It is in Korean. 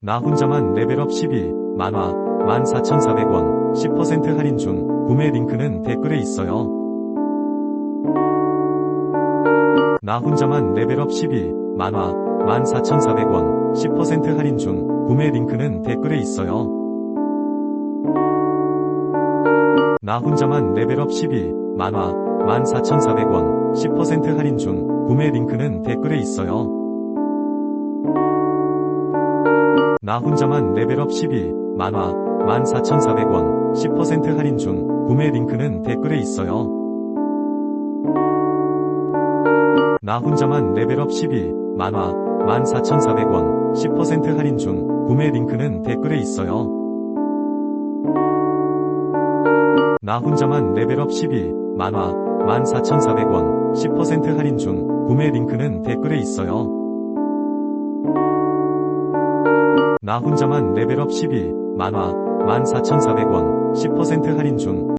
나 혼자만 레벨업 12 만화 14,400원 10% 할인 중 구매 링크는 댓글에 있어요. 나 혼자만 레벨업 12 만화 14,400원 10% 할인 중 구매 링크는 댓글에 있어요. 나 혼자만 레벨업 12 만화 14,400원 10% 할인 중 구매 링크는 댓글에 있어요. 나 혼자만 레벨업 12 만화 14,400원 10% 할인 중 구매 링크는 댓글에 있어요. 나 혼자만 레벨업 12 만화 14,400원 10% 할인 중 구매 링크는 댓글에 있어요. 나 혼자만 레벨업 12 만화 14,400원 10% 할인 중 구매 링크는 댓글에 있어요. 나 혼자만 레벨업 12 만화 14,400원 10% 할인 중